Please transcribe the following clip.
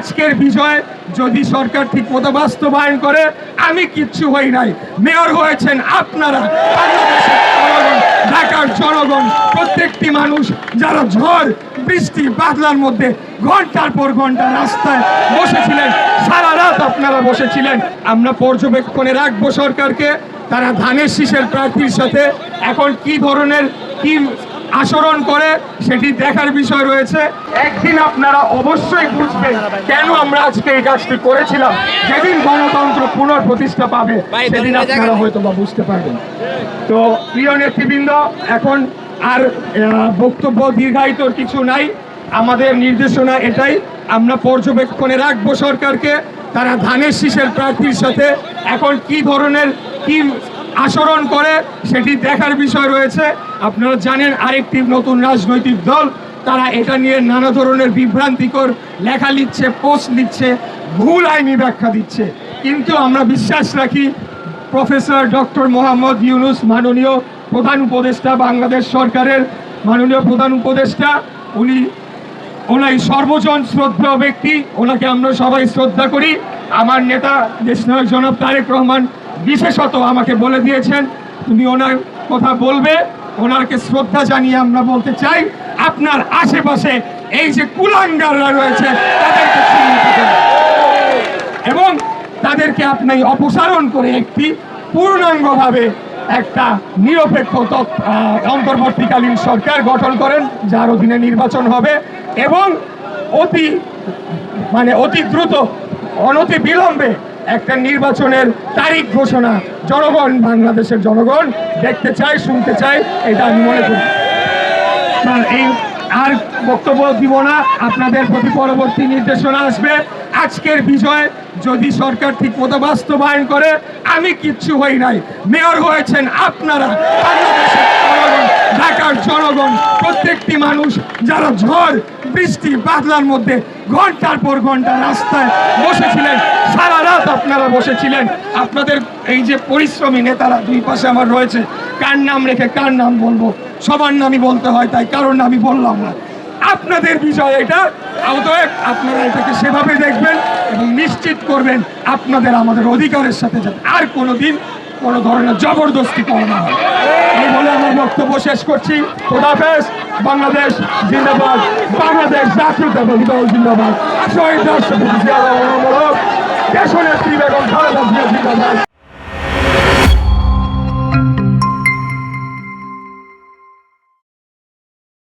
আজকের বিজয় যদি সরকার ঠিক মতো বাস্তবায়ন করে, আমি কিচ্ছু হই নাই। মেয়র হয়েছেন আপনারা। ঢাকার জনগণ, প্রত্যেকটি মানুষ, যারা ঝড়, বৃষ্টি, বাদলার মধ্যে ঘণ্টার পর ঘণ্টা রাস্তায় বসেছিলেন, সারা রাত আপনারা বসেছিলেন। আমরা পর্যবেক্ষণে রাখব সরকারকে, তারা ধানের শীষের প্রার্থীর সাথে এখন কি ধরনের, কি আচরণ করে সেটি দেখার বিষয় রয়েছে। একদিন আপনারা অবশ্যই বুঝবেন কেন আমরা আজকে এই কাজটি করেছিলাম। যেদিন গণতন্ত্র পুনঃপ্রতিষ্ঠা পাবে সেদিন আপনারা হয়তো বা বুঝতে পারবেন। তো প্রিয় নেতৃবৃন্দ এখন আর বক্তব্য দীর্ঘায়িত কিছু নাই। আমাদের নির্দেশনা এটাই আমরা পর্যবেক্ষণে রাখব সরকারকে তারা ধানের শীষের প্রার্থীর সাথে। এখন কি ধরনের কি আচরণ করে, সেটি দেখার বিষয় রয়েছে। আপনারা জানেন আরেকটি নতুন রাজনৈতিক দল, তারা এটা নিয়ে নানা ধরনের বিভ্রান্তিকর লেখা লিখছে পোস্ট লিখছে, ভুল আইনি ব্যাখ্যা দিচ্ছে। কিন্তু আমরা বিশ্বাস রাখি প্রফেসর ডক্টর মোহাম্মদ ইউনুস মাননীয় প্রধান উপদেষ্টা, বাংলাদেশ সরকারের মাননীয় প্রধান উপদেষ্টা, উনি ওনাই সর্বজন শ্রদ্ধা ব্যক্তি, ওনাকে আমরা সবাই শ্রদ্ধা করি। আমার নেতা, দেশনায়ক জনাব তারেক রহমান বিশেষত আমাকে বলে দিয়েছেন, তুমি ওনার কথা বলবে ওনাকে শ্রদ্ধা জানিয়ে আমরা বলতে চাই, আপনার আশেপাশে এই যে কুলাঙ্গাররা রয়েছে, তাদেরকে এবং তাদেরকে আপনি অপসারণ করে একটি পূর্ণাঙ্গভাবে একটা নিরপেক্ষ অন্তর্বর্তীকালীন সরকার গঠন করেন, যার অধীনে নির্বাচন হবে এবং অতি মানে অতি দ্রুত, অনতি বিলম্বে একটা নির্বাচনের তারিখ ঘোষণা জনগণ, বাংলাদেশের জনগণ দেখতে চায়, শুনতে চায়, এটা আমি মনে করি। এই আর বক্তব্য দিব না, আপনাদের প্রতি পরবর্তী নির্দেশনা আসবে। আজকের বিজয় যদি সরকার ঠিক মতো বাস্তবায়ন করে, আমি কিচ্ছু হই নাই। মেয়র হয়েছেন আপনারা, বাংলাদেশের ঢাকার জনগণ, প্রত্যেকটি মানুষ যারা ঝড়, বৃষ্টি, বাদলার মধ্যে ঘণ্টার পর ঘণ্টা রাস্তায় বসেছিলেন, সারা রাত আপনারা বসেছিলেন। আপনাদের এই যে পরিশ্রমী নেতারা দুই পাশে আমার রয়েছে, কার নাম রেখে কার নাম বলব? সবার নামই বলতে হয়, তাই কারোর নামই বললাম না। আপনাদের বিষয় এটা, অতএব আপনারা এটাকে সেভাবে দেখবেন এবং নিশ্চিত করবেন, আপনাদের আমাদের অধিকারের সাথে আর কোনোদিন কোনো ধরনের জবরদস্তি করানো হয় এই বলে আমার বক্তব্য শেষ করছি। খোদাফেজ বাংলাদেশ জিন্দাবাদ, বাংলাদেশ জাতীয়তাবাদী দল জিন্দাবাদ। শহীদ জিন্দাবাদ।